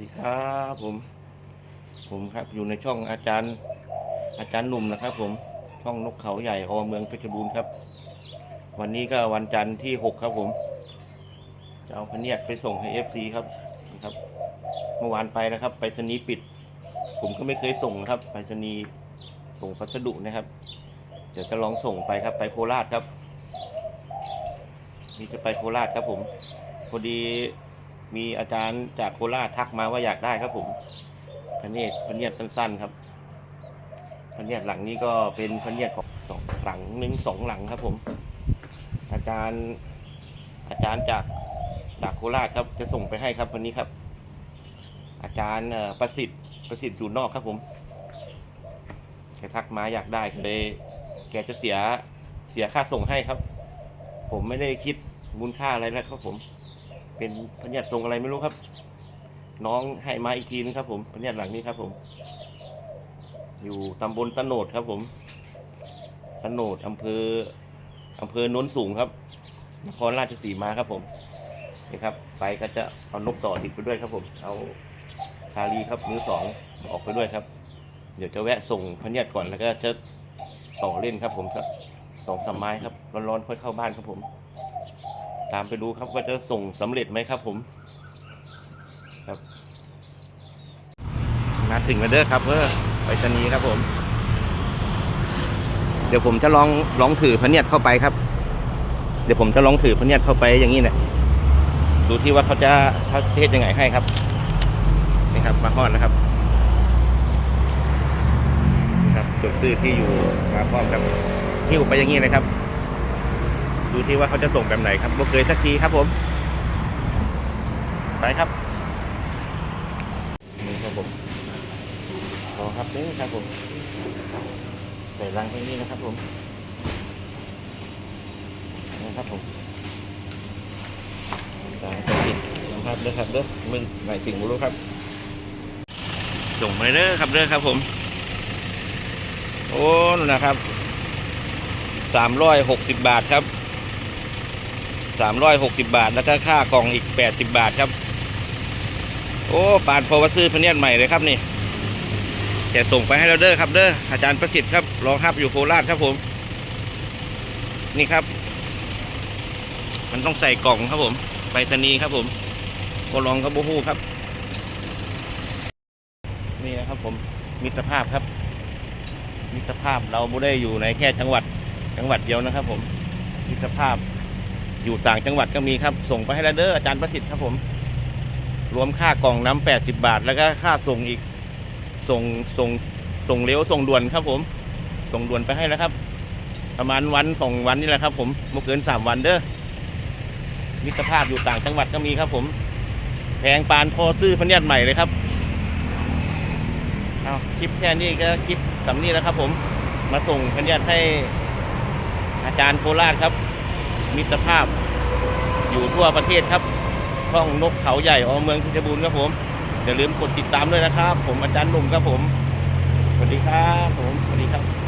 ดีครับผม ผมครับอยู่ในช่องอาจารย์ อาจารย์หนุ่มนะครับ ผมช่องนกเขาใหญ่อเมืองเพชรบูรณ์ครับ วันนี้ก็วันจันทร์ที่หกครับผมจะเอาพเนียดไปส่งให้เอฟซีครับนะครับ เมื่อวานไปนะครับ ไปรษณีย์ปิด ผมก็ไม่เคยส่งนะครับ ไปรษณีย์ส่งพัสดุนะครับ เดี๋ยวจะลองส่งไปครับ ไปโคราชครับ นี่จะไปโคราชครับผม พอดี มีอาจารย์จากโคราชทักมาว่าอยากได้ครับผมพะเนียดพะเนียดสั้น ๆ ครับพะเนียดหลังนี้ก็เป็นพะเนียดของสองหลังหนึ่งสองหลังครับผม อาจารย์อาจารย์จากจากโคราชครับจะส่งไปให้ครับวันนี้ครับ อาจารย์ประสิทธิ์ประสิทธิ์อยู่นอกครับผมแกทักมาอยากได้เลยแกจะเสียเสียค่าส่งให้ครับ ผมไม่ได้คิดมูลค่าอะไรแล้วครับผม เป็นพญาติทรงอะไรไม่รู้ครับ น้องให้มาอีกทีนึงครับ ผมพญาติหลังนี้ครับผม อยู่ตำบลตะโนดครับ ผมตะโนดอำเภออำเภอโน้นสูงครับนครราชสีมาครับผมนี่ครับ ไปก็จะเอานกต่อติดไปด้วยครับผม เอาคารีครับมือสองออกไปด้วยครับ เดี๋ยวจะแวะส่งพญาติก่อนแล้วก็จะต่อเล่นครับ ผมครับสองสามไม้ครับร้อนๆค่อยเข้าบ้านครับผม ตามไปดูครับว่าจะส่งสำเร็จไหมครับผมครับมาถึงแล้วเด้อครับเพื่อไปชนีครับผม เดี๋ยวผมจะลองลองถือพเนียดเข้าไปครับ เดี๋ยวผมจะลองถือพเนียดเข้าไปอย่างนี้เนี่ยดูที่ว่าเขาจะเขาเทศยังไงให้ครับนี่ครับมาฮอดนะครับนี่ครับจดซื้อที่อยู่มาพร้อมครับหิ้วไปอย่างนี้เลยครับ ดูที่ว่าเขาจะส่งแบบไหนครับบ่เคยสักทีครับผม ไปครับนี่ครับผมรอครับนี่ครับผม ใส่รังตรงนี้นะครับผมนะครับผมสายไปติดนะครับเด้อครับเด้อมึงไหนถึงบุรู้ครับ ส่งไปเด้อครับเด้อครับผม โอ้นะครับสามร้อยหกสิบบาทครับ สามร้อยหกสิบาท แล้วก็ค่ากล่องอีกแปดสิบาทครับ โอ้ปานพอวาซื้อพเนียดใหม่เลยครับนี่แกส่งไปให้เราเด้อครับเด้ออาจารย์ประสิทธิ์ครับรองครับอยู่โคราชครับผม นี่ครับ มันต้องใส่กล่องครับผม ไปรษณีย์ครับผมก็ลองครับบูฮู้ครับ นี่นะครับผมมิตรภาพครับ มิตรภาพเราไม่ได้อยู่ในแค่จังหวัดจังหวัดเดียวนะครับผมมิตรภาพ อยู่ต่างจังหวัดก็มีครับ ส่งไปให้แล้วเด้ออาจารย์ประสิทธิ์ครับผม รวมค่ากล่องน้ำแปดสิบาท แล้วก็ค่าส่งอีก ส่งส่งส่งเร็วส่งด่วนครับผม ส่งด่วนไปให้แล้วครับ ประมาณวันสองวันนี่แหละครับ ผมไม่เกินสามวันเด้อมิตรภาพอยู่ต่างจังหวัดก็มีครับ ผมแพงปานพอซื้อพะเนียดใหม่เลยครับเอาคลิปแค่นี้ก็คลิปสำนี้แล้วครับ ผมมาส่งพะเนียดให้อาจารย์โคราชครับ มิตรภาพ อยู่ทั่วประเทศครับช่องนกเขาใหญ่อเมืองพชรบูรณ์ครับผมอย่าลืมกดติดตามด้วยนะครับ ผมอาจารย์หนุ่มครับผมสวัสดีครับผมสวัสดีครับ